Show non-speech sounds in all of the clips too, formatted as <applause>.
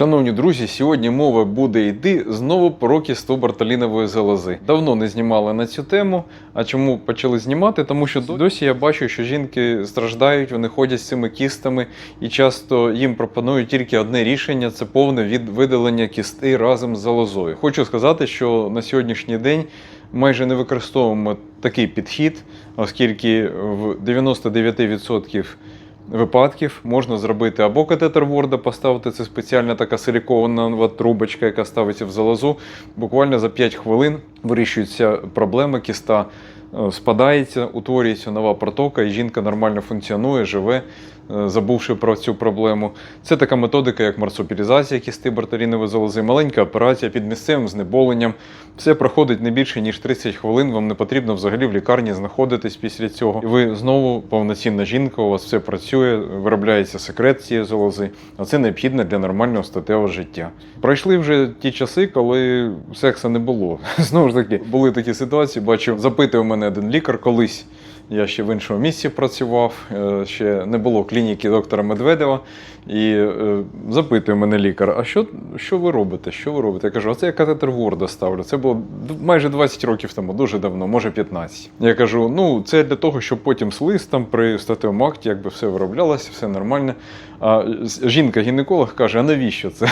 Шановні друзі, сьогодні мова буде йти знову про кісту бартолінової залози. Давно не знімали на цю тему. А чому почали знімати? Тому що досі я бачу, що жінки страждають, вони ходять з цими кістами, і часто їм пропонують тільки одне рішення це повне від видалення кісти разом з залозою. Хочу сказати, що на сьогоднішній день майже не використовуємо такий підхід, оскільки в 99% випадків можна зробити або катетер Ворда, поставити це спеціальна така силіконова трубочка, яка ставиться в залозу. Буквально за 5 хвилин вирішуються проблеми кіста спадається, утворюється нова протока, і жінка нормально функціонує, живе, е, забувши про цю проблему. Це така методика, як марсупілізація кісти бартолінової залози, маленька операція під місцевим знеболенням. Все проходить не більше ніж 30 хвилин. Вам не потрібно взагалі в лікарні знаходитись після цього. І ви знову повноцінна жінка, у вас все працює, виробляється секрет цієї залози, а це необхідно для нормального статевого життя. Пройшли вже ті часи, коли секса не було. <laughs> Знову ж таки, були такі ситуації. Бачу, запитує мене один лікар колись. Я ще в іншому місці працював, е, ще не було клініки доктора Медведева. І е, запитує мене лікар: а що, що ви робите? Що ви робите? Я кажу, оце я катетер Ворда ставлю. Це було майже 20 років тому, дуже давно, може 15. Я кажу: ну це для того, щоб потім слиз там при статевому акті, якби все вироблялося, все нормально. А жінка-гінеколог каже: а навіщо це?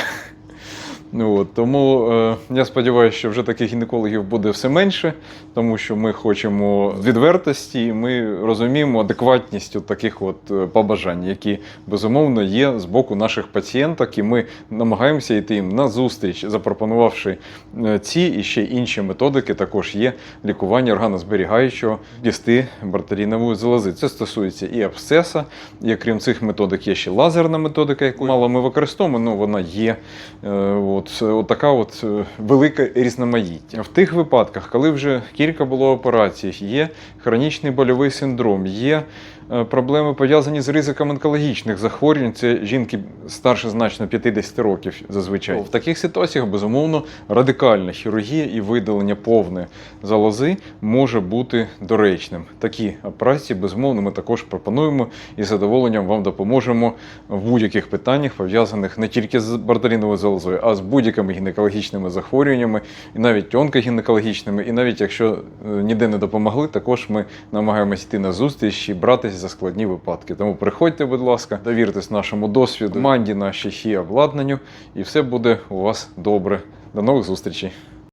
Ну, от, тому е, я сподіваюся, що вже таких гінекологів буде все менше, тому що ми хочемо відвертості, і ми розуміємо адекватність от таких от е, побажань, які безумовно є з боку наших пацієнток, і ми намагаємося йти їм на зустріч, запропонувавши е, ці і ще інші методики. Також є лікування органозберігаючого кісти бартолінової залози. Це стосується і абсцеса, і крім цих методик є ще лазерна методика, яку мало ми використовуємо, але вона є. Е, От, от така от е, велика різноманіття. В тих випадках, коли вже кілька було операцій, є хронічний больовий синдром, є е, проблеми пов'язані з ризиком онкологічних захворювань. Це жінки старше значно 50 років зазвичай. В таких ситуаціях, безумовно, радикальна хірургія і видалення повне залози може бути доречним. Такі операції, безумовно, ми також пропонуємо і з задоволенням вам допоможемо в будь-яких питаннях, пов'язаних не тільки з бартоліновою залозою, а з будь-якими гінекологічними захворюваннями, і навіть онкогінекологічними. І навіть якщо е, ніде не допомогли, також ми намагаємось йти на зустріч і братись за складні випадки. Тому приходьте, будь ласка, довіртесь нашому досвіду, команді нашій хі обладнанню, і все буде у вас добре. До нових зустрічей!